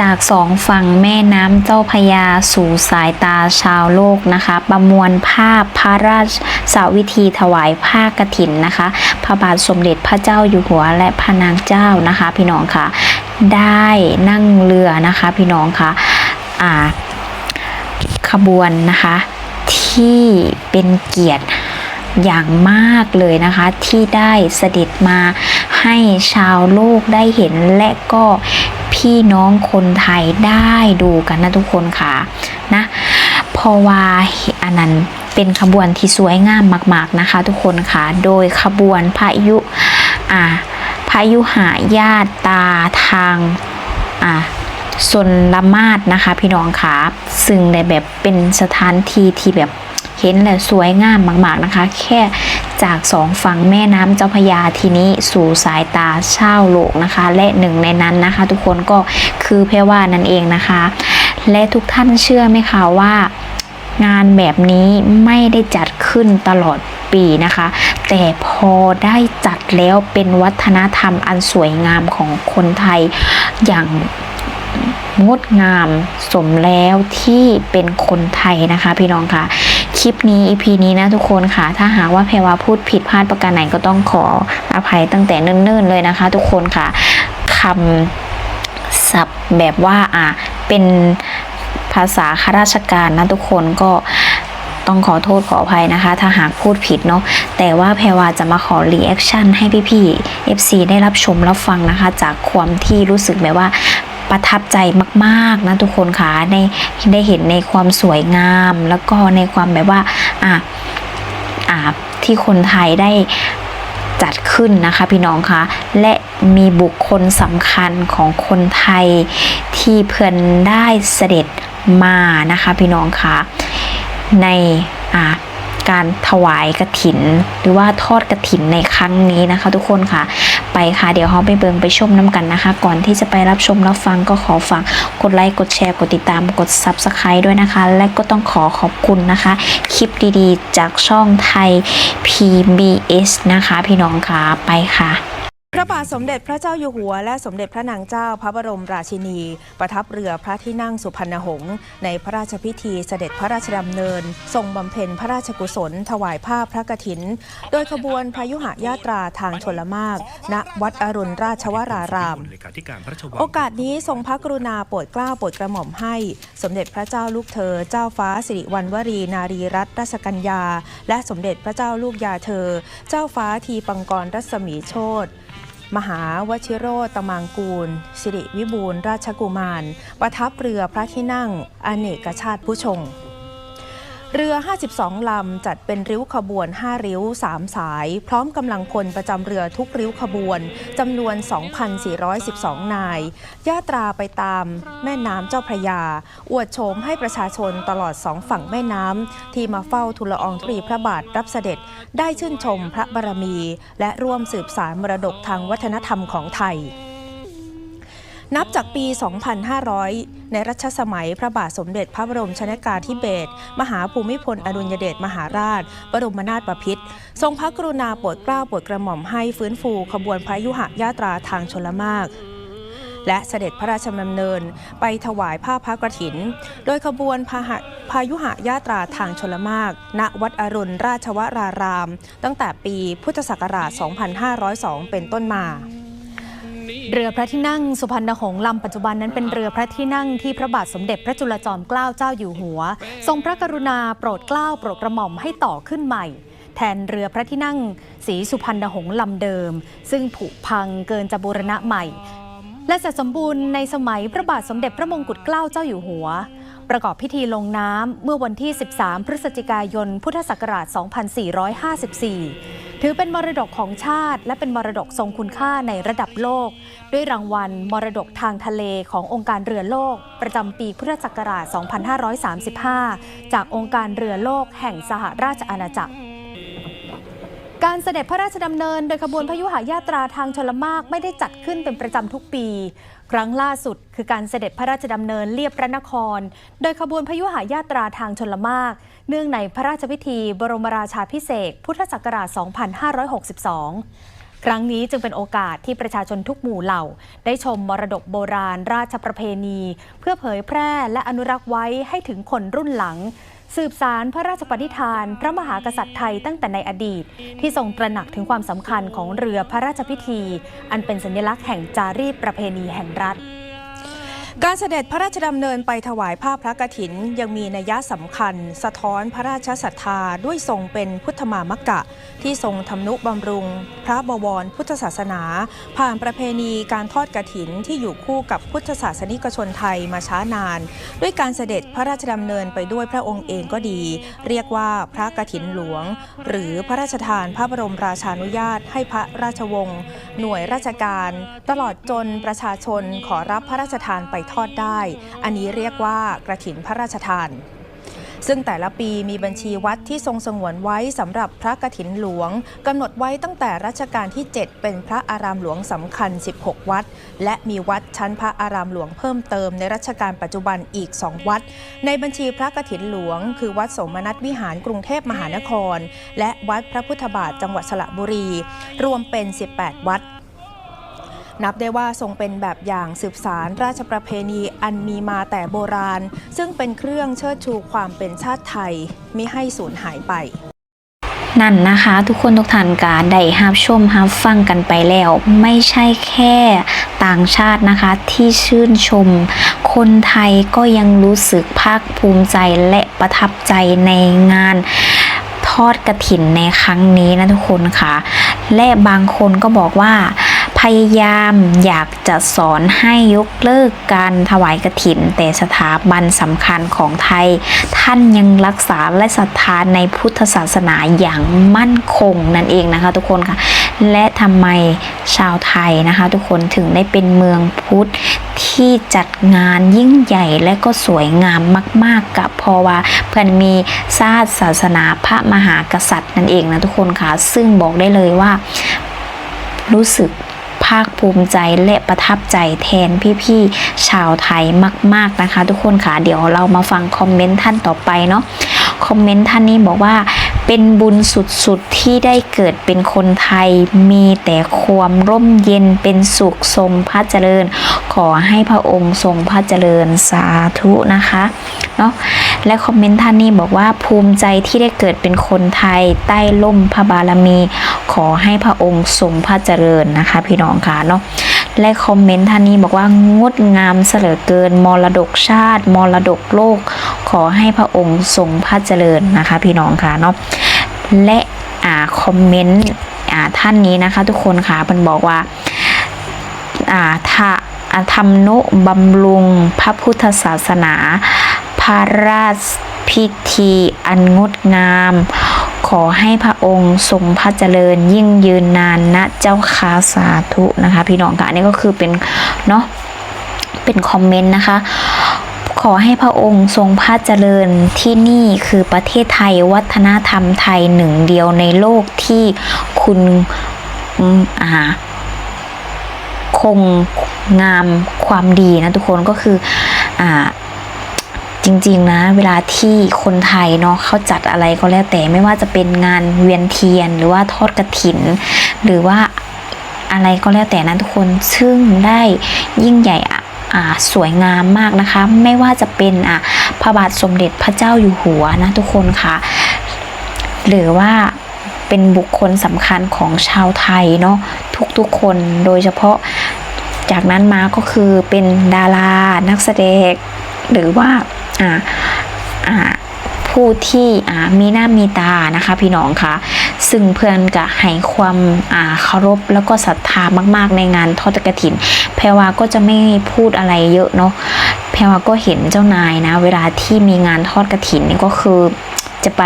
จากสองฝั่งแม่น้ำเจ้าพยาสู่สายตาชาวโลกนะคะ ประมวลภาพพระราชวิธีถวายผ้ากฐินนะคะ พระบาทสมเด็จพระเจ้าอยู่หัวและพระนางเจ้านะคะ พี่น้องค่ะ ได้นั่งเรือนะคะ พี่น้องค่ะอ่าขบวนนะคะ ที่เป็นเกียรติอย่างมากเลยนะคะ ที่ได้เสด็จมาให้ชาวโลกได้เห็นและก็ พี่น้องคนไทยได้ดูกันนะทุกคนค่ะนะเพราะว่าอันนั้นเป็นขบวนที่สวยงามมากๆนะคะ ทุกคนค่ะ โดยขบวนพายุอ่าพายุหาญาตตาทางอ่าสนละมาดนะคะ พี่น้องค่ะซึ่งในแบบเป็นสถานที่ที่แบบ เห็นและสวยงามมากๆนะคะ แค่จากสองฝั่งแม่น้ำเจ้าพระยาทีนี้สู่สายตาชาวโลกนะคะ และหนึ่งในนั้นนะคะ ทุกคนก็คือเพรว่านั่นเองนะคะ และทุกท่านเชื่อไหมคะว่างานแบบนี้ไม่ได้จัดขึ้นตลอดปีนะคะ แต่พอได้จัดแล้วเป็นวัฒนธรรมอันสวยงามของคนไทยอย่างงดงามสมแล้วที่เป็นคนไทยนะคะพี่น้องค่ะ คลิปนี้ EP นี้นะทุกคนค่ะ ถ้าหากว่าเพรวาพูดผิดพลาดประการไหนก็ต้องขออภัยตั้งแต่เนิ่นๆเลยนะคะ ทุกคนค่ะคำศัพท์แบบว่าอะเป็นภาษาข้าราชการนะทุกคนก็ต้องขอโทษขออภัยนะคะ ถ้าหากพูดผิดเนาะแต่ว่าแพรวาจะมาขอรีแอคชั่นให้พี่ๆ FC ได้รับชมรับฟังนะคะ จากความที่รู้สึกแบบว่า ประทับใจมากๆนะทุกคนค่ะได้ได้เห็นในความสวยงาม แล้วก็ในความแบบว่าอะอะที่คนไทยได้จัดขึ้นนะคะพี่น้องคะและมีบุคคลสำคัญของคนไทยที่เพื่อนได้เสด็จมานะคะพี่น้องคะในอะการถวายกระถิน หรือว่าทอดกระถินในครั้งนี้นะคะ ทุกคนค่ะ ไปค่ะ เดี๋ยวเราไปเบิงไปชมน้ำกันนะคะ ก่อนที่จะไปรับชมรับฟังก็ขอฝากกดไลค์กดแชร์กดติดตามกด Subscribe ด้วยนะคะ และก็ต้องขอขอบคุณนะคะ คลิปดีๆ จากช่องไทย PBS นะคะ พี่น้องค่ะไปค่ะ ระบาทสมเด็จพระเจ้าอยู่หัว และสมเด็จพระนางเจ้าพระบรมราชินี ประทับเรือพระที่นั่งสุพรรณหงษ์ในพระราชพิธีเสด็จพระราชดำเนิน ทรงบำเพ็ญพระราชกุศล ถวายผ้าพระกฐิน โดยขบวนพายุหญาตราทางชลมากณวัดอรุณราชวราราม โอกาสนี้ทรงพระกรุณาโปรดเกล้าโปรดกระหม่อมให้ สมเด็จพระเจ้าลูกเธอ เจ้าฟ้าสิริวัณวรีนารีรัตนราชกัญญา และสมเด็จพระเจ้าลูกยาเธอ เจ้าฟ้าทีปังกรรัศมีโชต มหาวชิโรตมังกูล สิริวิบูลราชกุมาร ประทับเรือพระที่นั่ง อเนกชาติผู้ชง เรือ 52 ลำ จัดเป็นริ้วขบวน 5 ริ้ว 3 สาย พร้อมกำลังพลประจำเรือทุกริ้วขบวนจำนวน 2,412 นายย่าตราไปตามแม่น้ำเจ้าพระยา อวดโฉมให้ประชาชนตลอดสองฝั่งแม่น้ำ ที่มาเฝ้าทุลอองธุรีพระบาทรับเสด็จ ได้ชื่นชมพระบารมี และร่วมสืบสารมรดกทางวัฒนธรรมของไทย นับจากปี 2500 ในรัชสมัยพระบาทสมเด็จพระบรมชนกาธิเบศรมหาภูมิพลอดุลยเดชมหาราช บรมนาถบพิตรทรงพระกรุณาโปรดเกล้าโปรดกระหม่อมให้ฟื้นฟูขบวนพระยุหญาตราทางชลมากและเสด็จพระราชดำเนินไปถวายผ้าพระกฐิน โดยขบวนพาหะพายุหญาตราทางชลมาก ณ วัดอรุณราชวราราม ตั้งแต่ปีพุทธศักราช 2502 เป็นต้นมา เรือพระที่นั่งสุพรรณหงษ์ลำปัจจุบันนั้นเป็นเรือพระที่นั่งที่พระบาทสมเด็จพระจุลจอมเกล้าเจ้าอยู่หัว ทรงพระกรุณาโปรดเกล้าโปรดกระหม่อมให้ต่อขึ้นใหม่ แทนเรือพระที่นั่งสีสุพรรณหงษ์ลำเดิม ซึ่งผุพังเกินจะบูรณะใหม่ และเสร็จสมบูรณ์ในสมัยพระบาทสมเด็จพระมงกุฎเกล้าเจ้าอยู่หัว ประกอบพิธีลงน้ำเมื่อวันที่ 13 พฤศจิกายน พุทธศักราช 2454 ถือเป็นมรดกของชาติ และเป็นมรดกทรงคุณค่าในระดับโลก ด้วยรางวัลมรดกทางทะเลขององค์การเรือโลก ประจำปีพุทธศักราช 2535 จากองค์การเรือโลกแห่งสหราชอาณาจักร การเสด็จพระราชดำเนินโดยขบวนพยุหญาตราทางชลมากไม่ได้จัดขึ้นเป็นประจำทุกปี ครั้งล่าสุด คือการเสด็จพระราชดำเนินเลียบพระนคร โดยขบวนพยุหญาตราทางชลมาก เนื่องในพระราชพิธี บรมราชาพิเศษพุทธศักราช 2562 ครั้งนี้จึงเป็นโอกาสที่ประชาชนทุกหมู่เหล่า ได้ชมมรดกโบราณ ราชประเพณี เพื่อเผยแพร่และอนุรักษ์ไว้ให้ถึงคนรุ่นหลัง สืบสารพระราชปณิธาน พระมหากษัตริย์ไทยตั้งแต่ในอดีต ที่ทรงตระหนักถึงความสำคัญของเรือพระราชพิธี อันเป็นสัญลักษณ์แห่งจารีตประเพณีแห่งรัฐ การเสด็จพระราชดำเนินไปถวายผ้าพระกฐิน ยังมีนัยสำคัญ สะท้อนพระราชศรัทธาด้วยทรงเป็นพุทธมามกะ ที่ทรงทำนุบำรุง พระบวรพุทธศาสนา ผ่านประเพณีการทอดกฐินที่อยู่คู่กับพุทธศาสนิกชนไทยมาช้านาน ด้วยการเสด็จพระราชดำเนินไปด้วยพระองค์เองก็ดี เรียกว่าพระกฐินหลวง หรือพระราชทานพระบรมราชานุญาต ให้พระราชวงศ์หน่วยราชการ ตลอดจนประชาชนขอรับพระราชทานไปทอดได้ อันนี้เรียกว่ากระถินพระราชทาน ซึ่งแต่ละปีมีบัญชีวัดที่ทรงสงวนไว้สำหรับพระกฐินหลวงกำหนดไว้ตั้งแต่รัชกาลที่ 7 เป็นพระอารามหลวงสำคัญ 16 วัด และมีวัดชั้นพระอารามหลวงเพิ่มเติมในรัชกาลปัจจุบันอีก 2 วัด ในบัญชีพระกฐินหลวง คือวัดสมนัตวิหารกรุงเทพมหานคร และวัดพระพุทธบาทจังหวัดสระบุรี รวมเป็น 18 วัด นับได้ว่าทรงเป็นแบบอย่างสืบสารราชประเพณีอันมีมาแต่โบราณ ซึ่งเป็นเครื่องเชิดชูความเป็นชาติไทยมิให้สูญหายไปนั่นนะคะทุกคนทุกท่านกาได้ฮับชมฮับฟังกันไปแล้ว ไม่ใช่แค่ต่างชาตินะคะที่ชื่นชม คนไทยก็ยังรู้สึกภาคภูมิใจและประทับใจในงานทอดกระถินในครั้งนี้นะทุกคนค่ะ และบางคนก็บอกว่า พยายามอยากจะสอนให้ยกเลิกการถวายกระถิน แต่สถาบันสำคัญของไทย ท่านยังรักษาและศรัทธาในพุทธศาสนาอย่างมั่นคงนั่นเองนะคะทุกคนค่ะ และทำไมชาวไทยนะคะ ทุกคนถึงได้เป็นเมืองพุทธที่จัดงานยิ่งใหญ่และก็สวยงามมาก ๆกับเพราะว่าเพื่อนมีศาสตร์ศาสนาพระมหากษัตริย์นั่นเองนะทุกคนค่ะ ซึ่งบอกได้เลยว่ารู้สึก ภาคภูมิใจและประทับใจแทนพี่ๆชาวไทยมาก ๆนะคะ ทุกคนค่ะเดี๋ยวเรามาฟังคอมเมนต์ท่านต่อไปเนาะคอมเมนต์ท่านนี้บอกว่าเป็นบุญสุดๆ ที่ได้เกิดเป็นคนไทยมีแต่ความร่มเย็นเป็นสุขทรงพระเจริญ ขอให้พระองค์ทรงพระเจริญสาธุนะคะเนาะ และคอมเมนต์ท่านนี้บอกว่าภูมิใจที่ได้เกิดเป็นคนไทยใต้ล่มพระบารมี ขอให้พระองค์ทรงพระเจริญนะคะ พี่น้องค่ะเนาะและคอมเมนต์ท่านนี้บอกว่างดงามเสลอเกิน มรดกชาติ มรดกโลก ขอให้พระองค์ทรงพระเจริญนะคะ พี่น้องค่ะเนาะและอ่าคอมเมนต์อ่าท่านนี้นะคะ ทุกคนค่ะมันบอกว่าอ่าถ้าอ่าทำนุบำรุงพระพุทธศาสนา ระราชพิธีอันงดงาม ขอให้พระองค์ทรงพระเจริญยิ่งยืนนานนะเจ้าคาสาธุนะคะ พี่น้องค่ะอันนี้ก็คือเป็นเนาะเป็นคอมเมนต์นะคะขอให้พระองค์ทรงพระเจริญที่นี่คือประเทศไทยวัฒนธรรมไทยหนึ่งเดียวในโลกที่คุณอืมอ่าคงงามความดีนะทุกคนก็คืออ่า จริง ๆ นะ เวลาที่คนไทยเนาะเขาจัดอะไรก็แล้วแต่ไม่ว่าจะเป็นงานเวียนเทียน หรือว่าทอดกระถิน หรือว่าอะไรก็แล้วแต่นะทุกคนซึ่งได้ยิ่งใหญ่อะสวยงามมากนะคะ ไม่ว่าจะเป็นอะพระบาทสมเด็จพระเจ้าอยู่หัวนะทุกคนค่ะ หรือว่าเป็นบุคคลสำคัญของชาวไทยเนาะทุกๆคนโดยเฉพาะจากนั้นมาก็คือเป็นดารานักแสดงหรือว่า ผู้ที่อ่ามีหน้ามีตานะคะพี่น้องคะซึ่งเพื่อนก็ให้ความอ่าเคารพแล้วก็ศรัทธามากๆในงานทอดกระถิน แพรวาก็จะไม่พูดอะไรเยอะเนาะแพรวาก็เห็นเจ้านายนะ เวลาที่มีงานทอดกระถินนี่ก็คือจะไป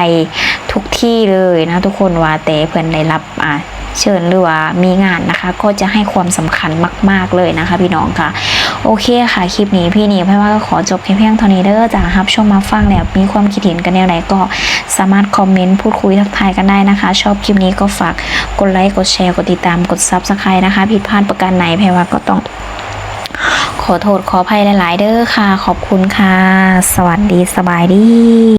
ทุกที่เลยนะทุกคนว่าแต่เพื่อนได้รับอ่าเชิญหรือว่ามีงานนะคะ ก็จะให้ความสำคัญมาก ๆเลยนะคะ พี่น้องค่ะ โอเคค่ะ คลิปนี้พี่นีพี่ว่าก็ขอจบแค่เพียงเท่านี้เด้อจากรับชมมาฟังแล้วมีความคิดเห็นกันแนวไหนก็สามารถคอมเมนต์พูดคุยทักทายกันได้นะคะ ชอบคลิปนี้ก็ฝากกดไลค์กดแชร์กดติดตามกดซับสไครต์นะคะ ผิดพลาดประการไหนแพรว่าก็ต้อง ขอโทษขออภัยหลาย ๆ เด้อค่ะ ขอบคุณค่ะ สวัสดีสบายดี